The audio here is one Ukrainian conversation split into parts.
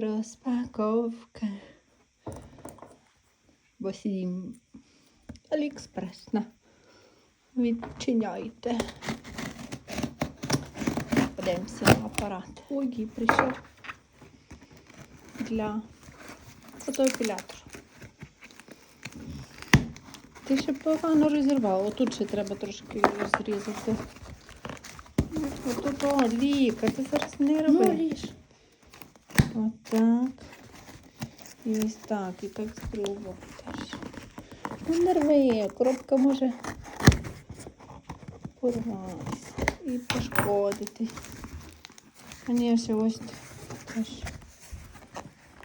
Розпаковка. Бо сім Аліекспрес. На. Відчиняйте. Подивимося на апарат. Ой, прийшов для фотоепілятора. Ти ще погано розірвала. Отут ще треба трошки розрізати. Отут, о, Ліка, ти зараз не роби. Ну. Отак. І ось так. І так боку теж. Ну, не коробка може порватися і пошкодити. Звісно, ось теж.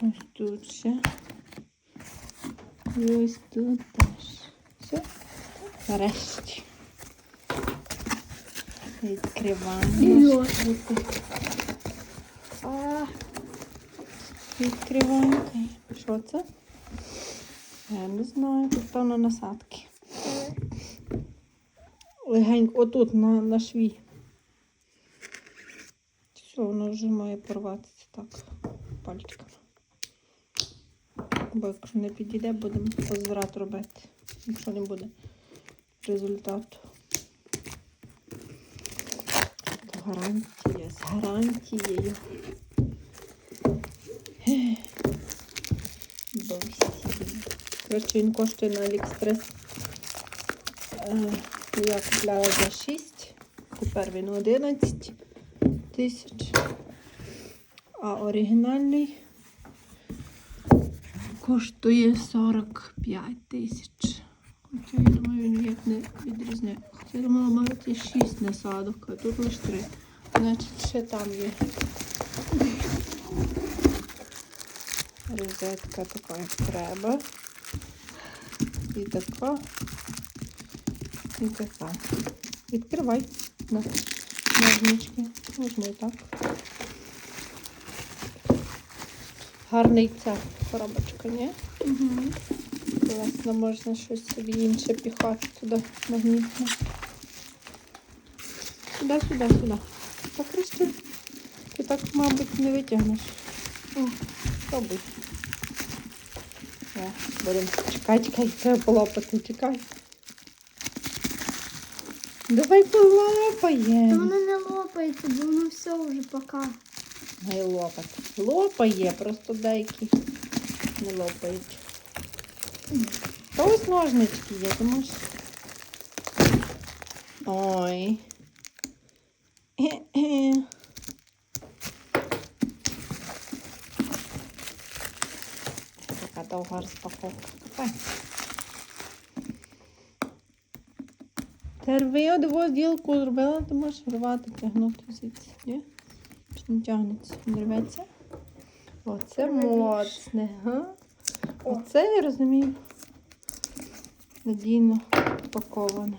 Ось тут ще. І ось тут теж. Все. Нарешті. Відкриваємо. Відкриваємо. Що це? Я не знаю, тут певно насадки. Легенько, отут на, на шві. Все, воно вже має порватися так пальчиками. Бо якщо не підійде, будемо возврат робити. Якщо не буде результату. Гарантія з гарантією. Коротше, він коштує на Аліекспрес. Е, Я купляла за 6, тепер він 11 тисяч. А оригінальний коштує 45 тисяч. Хоча я думаю, він ніяк не відрізняє. Хоча я думала, мабуть, є 6 насадок, а тут лише 3. Значить, ще там є. Розетка така, як треба. І така. І така. Відкривай на ножнички. Можна і так. Гарний ця коробочка, ні? Угу. Власне, можна щось собі інше піхати туди магнітно. Сюди, сюди, сюди. Так краще. Ти так, мабуть, не витягнеш. Пробуй. О, будемо. Чекай, чекай, треба полопати, чекай. Давай Та полопаємо. воно не лопається, бо воно все вже пока. Гай лопати. Лопає, просто деякі не лопають. Та ось ножнички є, ти можеш. Ой. Е-е. Така Довга розпаковка. Та одного ділку зробила, ти можеш рвати, тягнути звідси. Ні? Чи не тягнеться? Не рветься? Оце моцне, га? Оце я розумію. Надійно упаковане.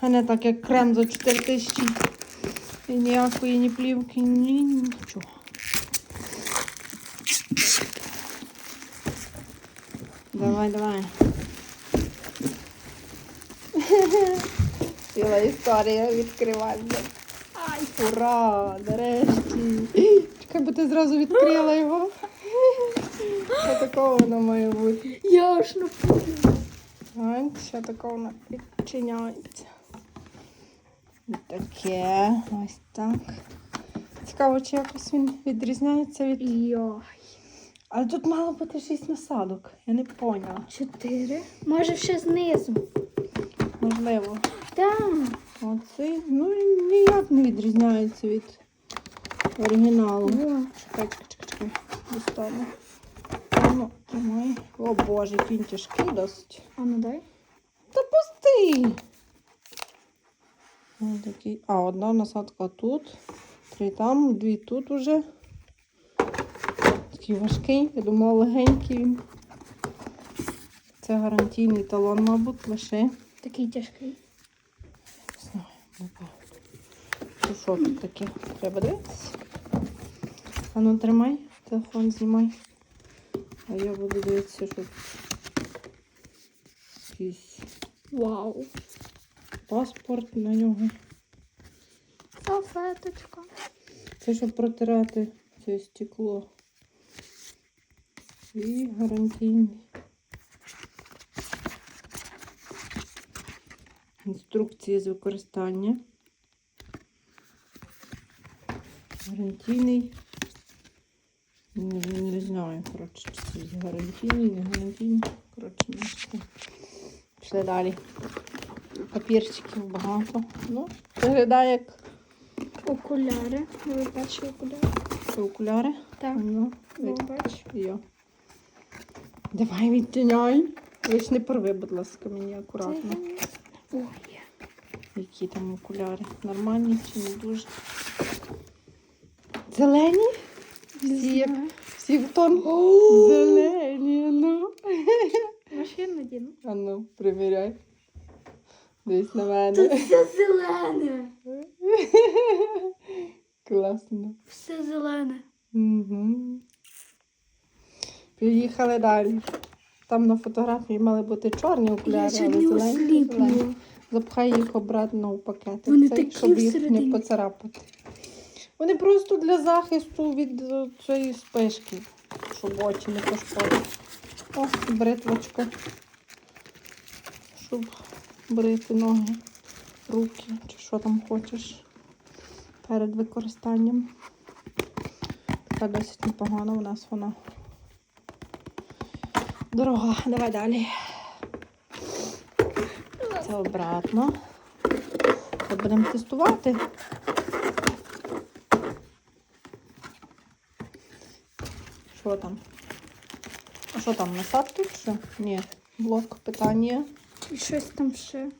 А не так, як крем за 4 тисячі. І ніякої ні плівки, ні нічого. Давай, давай. Ціла історія відкривання. Ай, ура! Нарешті. Чекай, бо ти зразу відкрила його. Що такого воно має бути? Я аж напугала. Ось, що такого воно відчиняється. Таке. Ось так. Цікаво, чи якось він відрізняється від. Йой. Але тут мало бути шість насадок. Я не поняла. Чотири. Може ще знизу. Можливо. Так. Оцей, ну ніяк не відрізняється від оригіналу. О, Чекай, чекай, чекай, чекай. Достану. Ну, тримай. О боже, він тяжкий досить. А ну дай. Та пусти. Ось такий. А, одна насадка тут, три там, дві тут уже. Такий важкий, я думала, легенький він. Це гарантійний талон, мабуть, лише. Такий тяжкий. Не знаю, напевно. Що тут таке? Треба дивитися. А ну тримай, телефон знімай. А я буду дивитися, що тут якийсь Вау. паспорт на нього. Салфеточка. Це щоб протирати це стекло. І гарантійний. Інструкції з використання. Гарантійний. Не, не знаю, коротше, чи це гарантійний, не гарантійний. Коротше, не знаю. Пішли далі. Папірчиків багато. Ну, виглядає як Окуляри. Ви бачили окуляри? це окуляри. Так. Ну, Ну, від- Йо. Давай відтіняй. Лиш не порви, будь ласка, мені акуратно. Ой. Які там окуляри? Нормальні чи не дуже? Зелені? Всі, як- всі в тон. Зелені, ну. Машину надіну. А ну, приміряй. Дивись на Тут мене. все зелене. Класно. Все зелене. Угу. Поїхали далі. Там на фотографії мали бути чорні Я окуляри, але зелені. зелені. Запхай їх обратно у пакетик, Вони цей, такі щоб їх не поцарапати. Вони просто для захисту від е, цієї спишки, щоб очі не пошкодили. О, бритвочка. Щоб брити ноги, руки чи що там хочеш перед використанням. Така досить непогана у нас вона. Дорога, давай далі. Це обратно. От будемо тестувати. Що там? А що там, насадки що? Ні. Блок питання. І щось там ще.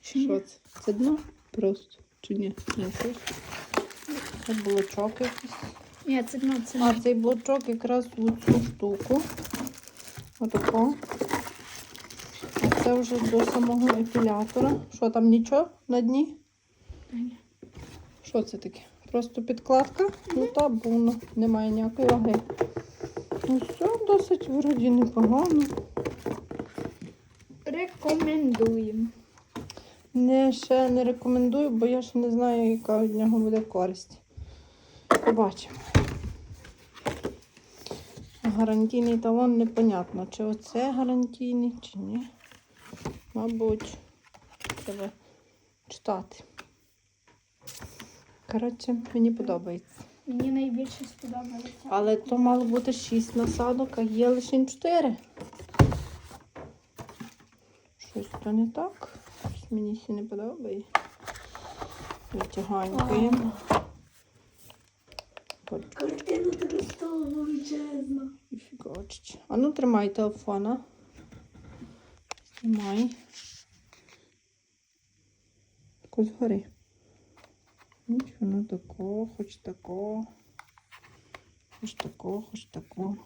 Чи Що це? Це дно? Просто. Чи ні? Ні, щось. Це блочок якийсь. Ні, це ну, це А цей блочок якраз у цю штуку. Отако. А це вже до самого епілятора. Що там нічого на дні? Що це таке? Просто підкладка? Ну та буно, немає ніякої ваги. Ну все, досить вроді непогано. Рекомендуємо. Не, ще не рекомендую, бо я ще не знаю, яка від нього буде користь. Побачимо. Гарантійний талон непонятно, чи оце гарантійний, чи ні. Мабуть, треба читати. Коротше, мені подобається. Мені найбільше сподобалося. Але то мало бути 6 насадок, а є лише 4. Щось то не так. Щось мені ще не подобається. Картину тобі стало величезно. Фігочить. А ну тримай телефона. Знімай. Тако згори. Нічого, ну такого, хоч такого. Хоч такого, хоч такого.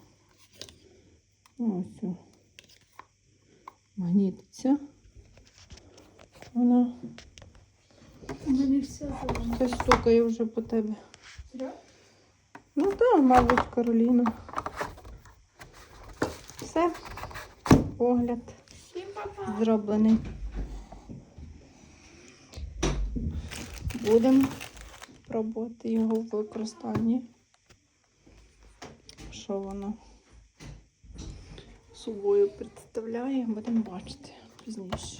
Ну, Ось. Магнітиться. Вона У мене все хтось стукає вже по тебе. Серйозно? Ну так, мабуть, Кароліна. Все. Огляд зроблений. Будемо пробувати його в використанні. Що воно собою представляє, будемо бачити пізніше.